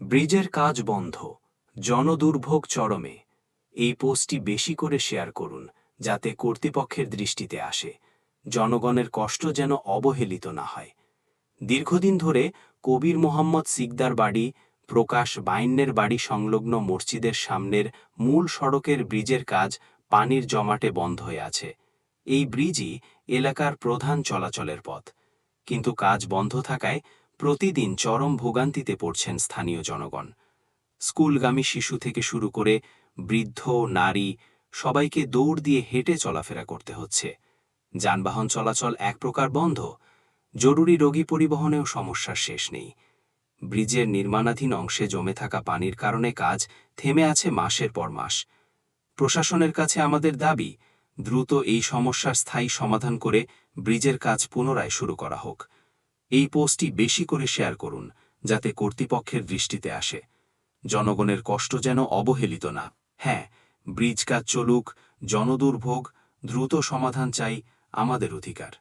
ব্রিজের কাজ বন্ধ, জনদুর্ভোগ চরমে। এই পোস্টটি বেশি করে শেয়ার করুন, যাতে কর্তৃপক্ষের দৃষ্টিতে আসে, জনগণের কষ্ট যেন অবহেলিত না হয়। দীর্ঘদিন ধরে কবির মোহাম্মদ সিকদার বাড়ি, প্রকাশ বাইন্যের বাড়ি সংলগ্ন মসজিদের সামনের মূল সড়কের ব্রিজের কাজ পানির জমাটে বন্ধ হয়ে আছে। এই ব্রিজই এলাকার প্রধান চলাচলের পথ। কিন্তু কাজ বন্ধ থাকায় প্রতিদিন চরম ভোগান্তিতে পড়ছেন স্থানীয় জনগণ। স্কুলগামী শিশু থেকে শুরু করে বৃদ্ধ, নারী, সবাইকে দৌড় দিয়ে হেঁটে চলাফেরা করতে হচ্ছে। যানবাহন চলাচল এক প্রকার বন্ধ। জরুরি রোগী পরিবহনেও সমস্যার শেষ নেই। ব্রিজের নির্মাণাধীন অংশে জমে থাকা পানির কারণে কাজ থেমে আছে মাসের পর মাস। প্রশাসনের কাছে আমাদের দাবি, দ্রুত এই সমস্যার স্থায়ী সমাধান করে ব্রিজের কাজ পুনরায় শুরু করা হোক। এই পোস্টটি বেশি করে শেয়ার করুন, যাতে কর্তৃপক্ষের দৃষ্টিতে আসে। জনগণের কষ্ট যেন অবহেলিত না। হ্যাঁ ব্রিজ কাজ চলুক, জনদুর্ভোগ, দ্রুত সমাধান চাই আমাদের অধিকার।